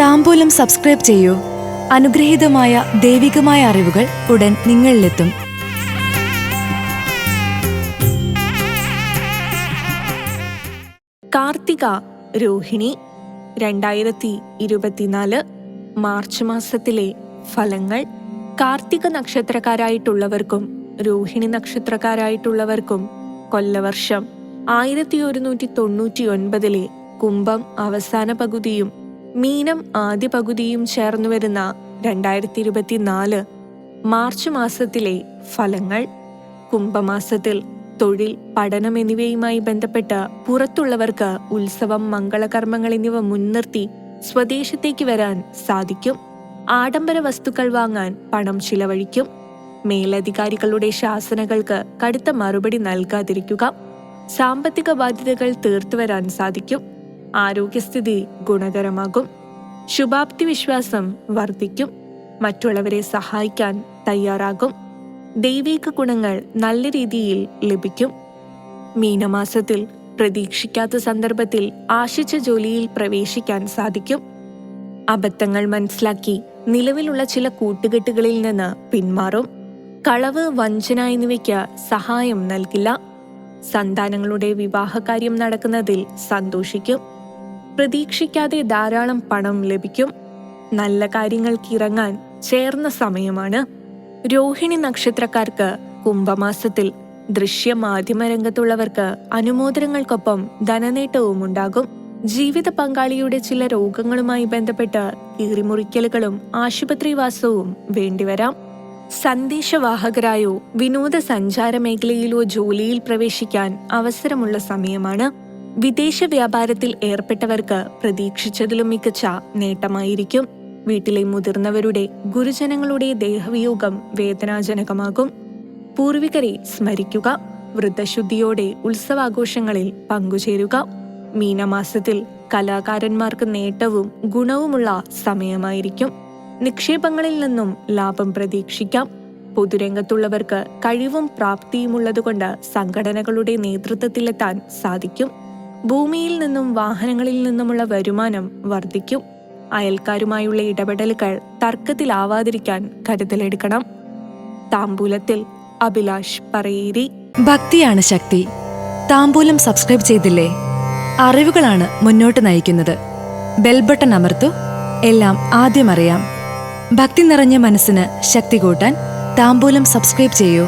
താമ്പൂലം subscribe ചെയ്യൂ. അനുഗ്രഹീതമായ ദൈവികമായ അറിവുകൾ ഉടൻ നിങ്ങളിലെത്തും. കാർത്തിക രോഹിണി രണ്ടായിരത്തി ഇരുപത്തിനാല് മാർച്ച് മാസത്തിലെ ഫലങ്ങൾ കാർത്തിക നക്ഷത്രക്കാരായിട്ടുള്ളവർക്കും രോഹിണി നക്ഷത്രക്കാരായിട്ടുള്ളവർക്കും കൊല്ലവർഷം ആയിരത്തി ഒരുന്നൂറ്റി തൊണ്ണൂറ്റി ഒൻപതിലെ കുംഭം അവസാന പകുതിയും മീനം ആദ്യ പകുതിയും ചേർന്നു വരുന്ന രണ്ടായിരത്തി ഇരുപത്തിനാല് മാർച്ച് മാസത്തിലെ ഫലങ്ങൾ കുംഭമാസത്തിൽ തൊഴിൽ പഠനം എന്നിവയുമായി ബന്ധപ്പെട്ട് പുറത്തുള്ളവർക്ക് ഉത്സവം മംഗളകർമ്മങ്ങൾ എന്നിവ മുൻനിർത്തി സ്വദേശത്തേക്ക് വരാൻ സാധിക്കും. ആഡംബര വസ്തുക്കൾ വാങ്ങാൻ പണം ചിലവഴിക്കും. മേലധികാരികളുടെ ശാസനകൾക്ക് കടുത്ത മറുപടി നൽകാതിരിക്കുക. സാമ്പത്തിക ബാധ്യതകൾ തീർത്തുവരാൻ സാധിക്കും. ആരോഗ്യസ്ഥിതി ഗുണകരമാകും. ശുഭാപ്തി വിശ്വാസം വർദ്ധിക്കും. മറ്റുള്ളവരെ സഹായിക്കാൻ തയ്യാറാകും. ദൈവിക ഗുണങ്ങൾ നല്ല രീതിയിൽ ലഭിക്കും. മീനമാസത്തിൽ പ്രതീക്ഷിക്കാത്ത സന്ദർഭത്തിൽ ആശിച്ച ജോലിയിൽ പ്രവേശിക്കാൻ സാധിക്കും. അബദ്ധങ്ങൾ മനസ്സിലാക്കി നിലവിലുള്ള ചില കൂട്ടുകെട്ടുകളിൽ നിന്ന് പിന്മാറും. കളവ് വഞ്ചന എന്നിവയ്ക്ക് സഹായം നൽകില്ല. സന്താനങ്ങളുടെ വിവാഹകാര്യം നടക്കുന്നതിൽ സന്തോഷിക്കും. പ്രതീക്ഷിക്കാതെ ധാരാളം പണം ലഭിക്കും. നല്ല കാര്യങ്ങൾക്ക് ഇറങ്ങാൻ ചേർന്ന സമയമാണ് രോഹിണി നക്ഷത്രക്കാർക്ക് കുംഭമാസത്തിൽ ദൃശ്യ മാധ്യമ രംഗത്തുള്ളവർക്ക് അനുമോദനങ്ങൾക്കൊപ്പം ധനനേട്ടവും ഉണ്ടാകും. ജീവിത പങ്കാളിയുടെ ചില രോഗങ്ങളുമായി ബന്ധപ്പെട്ട് കീറിമുറിക്കലുകളും ആശുപത്രിവാസവും വേണ്ടിവരാം. സന്ദേശവാഹകരായോ വിനോദസഞ്ചാര മേഖലയിലോ ജോലിയിൽ പ്രവേശിക്കാൻ അവസരമുള്ള സമയമാണ്. വിദേശ വ്യാപാരത്തിൽ ഏർപ്പെട്ടവർക്ക് പ്രതീക്ഷിച്ചതിലും മികച്ച നേട്ടമായിരിക്കും. വീട്ടിലെ മുതിർന്നവരുടെ ഗുരുജനങ്ങളുടെ ദേഹവിയോഗം വേദനാജനകമാകും. പൂർവികരെ സ്മരിക്കുക വൃദ്ധശുദ്ധിയോടെ ഉത്സവാഘോഷങ്ങളിൽ പങ്കുചേരുക. മീനമാസത്തിൽ കലാകാരന്മാർക്ക് നേട്ടവും ഗുണവുമുള്ള സമയമായിരിക്കും. നിക്ഷേപങ്ങളിൽ നിന്നും ലാഭം പ്രതീക്ഷിക്കാം. പൊതുരംഗത്തുള്ളവർക്ക് കഴിവും പ്രാപ്തിയുമുള്ളതുകൊണ്ട് സംഘടനകളുടെ നേതൃത്വത്തിലെത്താൻ സാധിക്കും. ഭൂമിയിൽ നിന്നും വാഹനങ്ങളിൽ നിന്നുമുള്ള വരുമാനം വർദ്ധിക്കും. അയൽക്കാരുമായുള്ള ഇടപെടലുകൾ തർക്കത്തിലാവാതിരിക്കാൻ കരുതലെടുക്കണം. താമ്പൂലത്തിൽ അഭിലാഷ് പറയേരി. ഭക്തിയാണ് ശക്തി. താമ്പൂലം സബ്സ്ക്രൈബ് ചെയ്തില്ലേ? അറിവുകളാണ് മുന്നോട്ട് നയിക്കുന്നത്. ബെൽബട്ടൺ അമർത്തു. എല്ലാം ആദ്യം അറിയാം. ഭക്തി നിറഞ്ഞ മനസ്സിന് ശക്തി കൂട്ടാൻ താമ്പൂലം സബ്സ്ക്രൈബ് ചെയ്യൂ.